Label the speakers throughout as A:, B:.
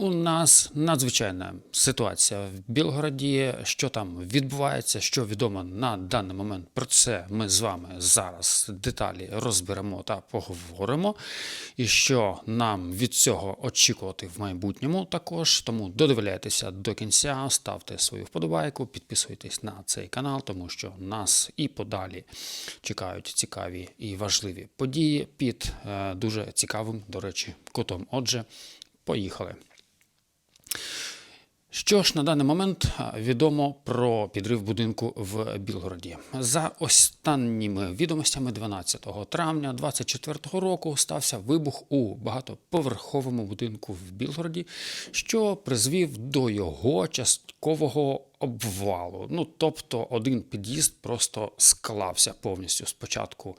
A: У нас надзвичайна ситуація в Білгороді. Що там відбувається, що відомо на даний момент. Про це ми з вами зараз деталі розберемо та поговоримо. І що нам від цього очікувати в майбутньому також. Тому додивляйтеся до кінця, ставте свою вподобайку, підписуйтесь на цей канал, тому що нас і подалі чекають цікаві і важливі події під е, дуже цікавим, до речі, кутом. Отже, поїхали. Що ж на даний момент відомо про підрив будинку в Білгороді? За останніми відомостями 12 травня 2024 року стався вибух у багатоповерховому будинку в Білгороді, що призвів до його часткового обвалу. Ну тобто один під'їзд просто склався повністю. Спочатку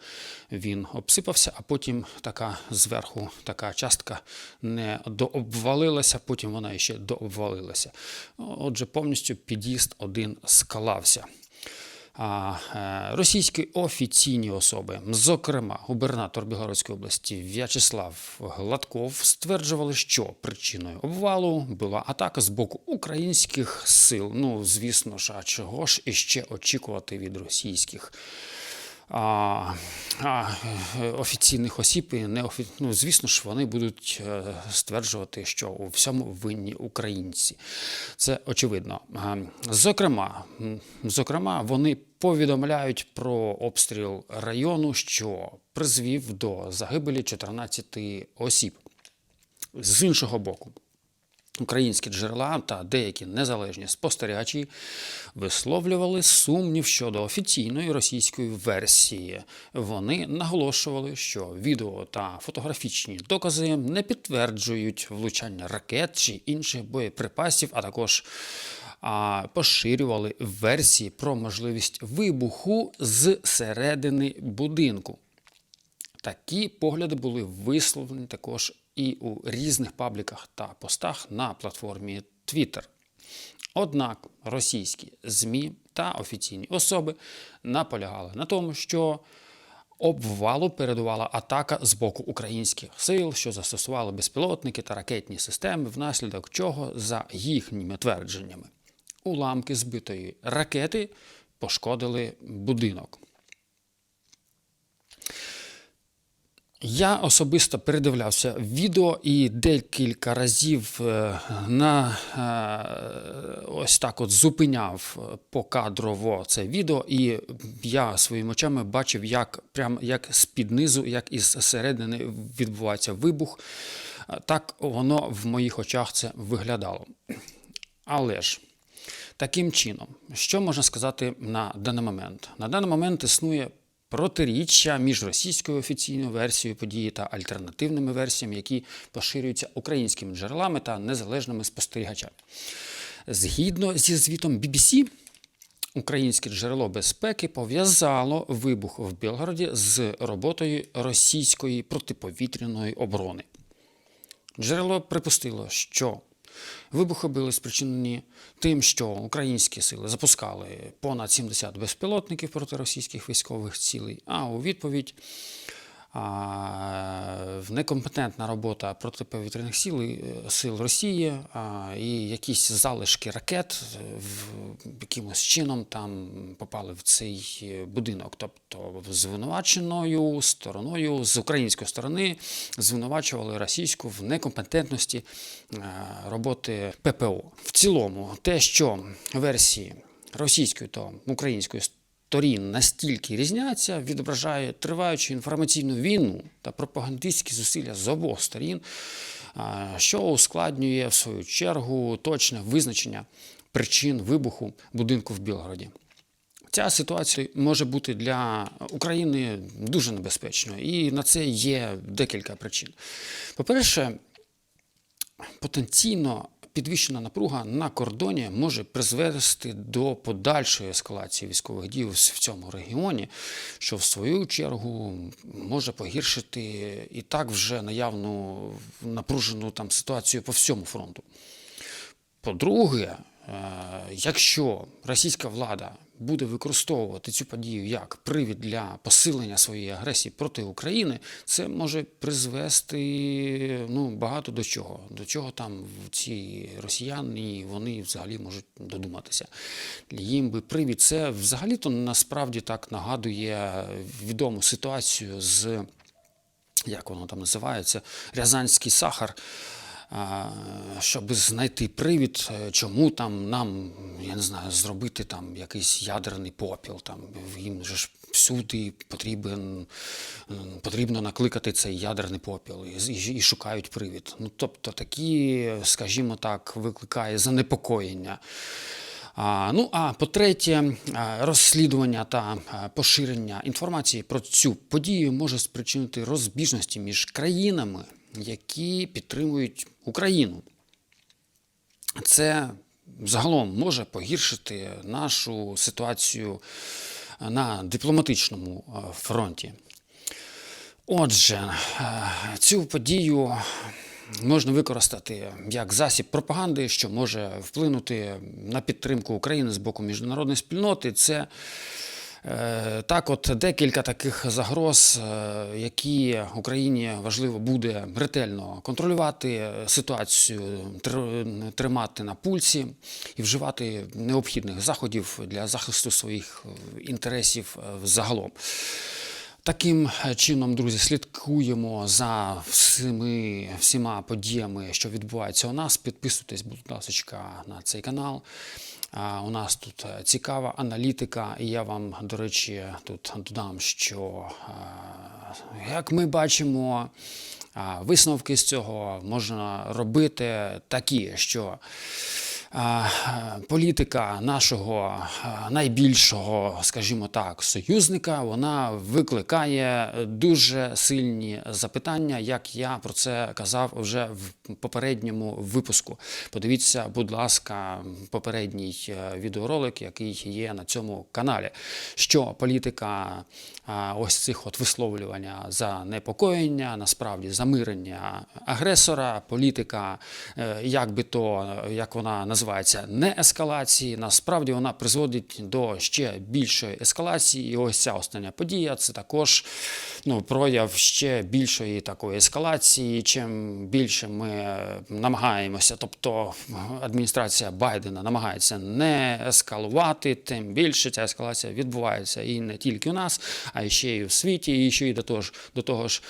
A: він обсипався, а потім така зверху така частка не дообвалилася, потім вона ще дообвалилася. Отже, повністю під'їзд один склався. Е, російські офіційні особи, зокрема губернатор Білгородської області В'ячеслав Гладков, стверджували, що причиною обвалу була атака з боку українських сил. Ну, звісно ж, а чого ж іще очікувати від російських а, а, е, офіційних осіб і неофі... ну, звісно ж, вони будуть е, стверджувати, що у всьому винні українці. Це очевидно. А, Зокрема, зокрема, вони повідомляють про обстріл району, що призвів до загибелі 14 осіб. З іншого боку, Українські джерела та деякі незалежні спостерігачі висловлювали сумнів щодо офіційної російської версії. Вони наголошували, що відео та фотографічні докази не підтверджують влучання ракет чи інших боєприпасів, а також а, поширювали версії про можливість вибуху з середини будинку. Такі погляди були висловлені також і у різних пабліках та постах на платформі Twitter. Однак російські ЗМІ та офіційні особи наполягали на тому, що обвалу передувала атака з боку українських сил, що застосували безпілотники та ракетні системи, внаслідок чого, за їхніми твердженнями, уламки збитої ракети пошкодили будинок. Я особисто передивлявся відео і декілька разів е, на е, ось так от зупиняв покадрово це відео, і я своїми очами бачив, як прям як з-під низу, як із середини відбувається вибух. Так воно в моїх очах це виглядало. Але ж. Таким чином, що можна сказати на даний момент? На даний момент існує протиріччя між російською офіційною версією події та альтернативними версіями, які поширюються українськими джерелами та незалежними спостерігачами. Згідно зі звітом BBC, Українське джерело безпеки пов'язало вибух в Білгороді з роботою російської протиповітряної оборони. Джерело припустило, що вибухи були спричинені тим, що українські сили запускали понад 70 безпілотників проти російських військових цілей, а у відповідь некомпетентна робота протиповітряних сил, е, сил Росії і якісь залишки ракет е, якимось чином там попали в цей е, будинок. Тобто звинуваченою стороною з української сторони звинувачували російську в некомпетентності роботи ППО. В цілому, те, що версії російської та української сторін настільки різняться, відображає триваючу інформаційну війну та пропагандистські зусилля з обох сторін, що ускладнює в свою чергу точне визначення причин вибуху будинку в Білгороді. Ця ситуація може бути для України дуже небезпечною, і на це є декілька причин. По-перше, потенційно підвищена напруга на кордоні може призвести до подальшої ескалації військових дій в цьому регіоні, що в свою чергу може погіршити і так вже наявну напружену там ситуацію по всьому фронту. По-друге, е, якщо російська влада буде використовувати цю подію як привід для посилення своєї агресії проти України, це може призвести ну, багато до чого. До чого там ці росіяни вони взагалі можуть додуматися. Їм би привід це взагалі-то насправді так нагадує відому ситуацію з як воно там називається, рязанський сахар. Щоб знайти привід, е, чому там нам, я не знаю, зробити там якийсь ядерний попіл. Там їм же ж всюди потрібен, потрібно накликати цей ядерний попіл і, і, і шукають привід. Ну, тобто такі, скажімо так, викликає занепокоєння. А, ну а по-третє, розслідування та поширення інформації про цю подію може спричинити розбіжності між країнами, які підтримують Україну. Це загалом може погіршити нашу ситуацію на дипломатичному фронті. Отже, е, цю подію можна використати як засіб пропаганди, що може вплинути на підтримку України з боку міжнародної спільноти. Це е, так, от декілька таких загроз, е, які Україні важливо буде ретельно контролювати ситуацію, тр- тримати на пульсі і вживати необхідних заходів для захисту своїх е, інтересів е, загалом. Таким е, чином, друзі, слідкуємо за всіми, всіма подіями, що відбуваються у нас. Підписуйтесь, будь ласка, на цей канал. У нас тут е, цікава аналітика, і я вам, до речі, тут додам, що е, як ми бачимо, висновки з цього можна робити такі, що політика нашого найбільшого, скажімо так, союзника, вона викликає дуже сильні запитання, як я про це казав вже в попередньому випуску. Подивіться, будь ласка, попередній е, відеоролик, який є на цьому каналі. Що політика ось цих от висловлювання за непокоєння, насправді замирення агресора, політика, е, як би то, як вона називається, не ескалації. Насправді вона призводить до ще більшої ескалації. І ось ця остання подія це також ну, прояв ще більшої такої ескалації. Чим більше ми намагаємося, тобто адміністрація Байдена намагається не ескалувати, тим більше ця ескалація відбувається і не тільки у нас, а ще й у світі, і ще й до того ж, до того ж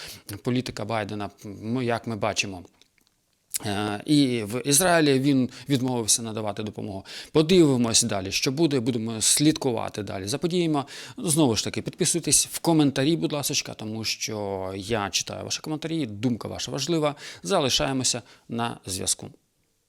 A: політика Байдена, ми, як ми бачимо. Е, І в Ізраїлі він відмовився надавати допомогу. Подивимось далі, що буде. Будемо слідкувати далі за подіями. Знову ж таки, підписуйтесь в коментарі, будь ласка, тому що я читаю ваші коментарі. Думка ваша важлива. Залишаємося на зв'язку.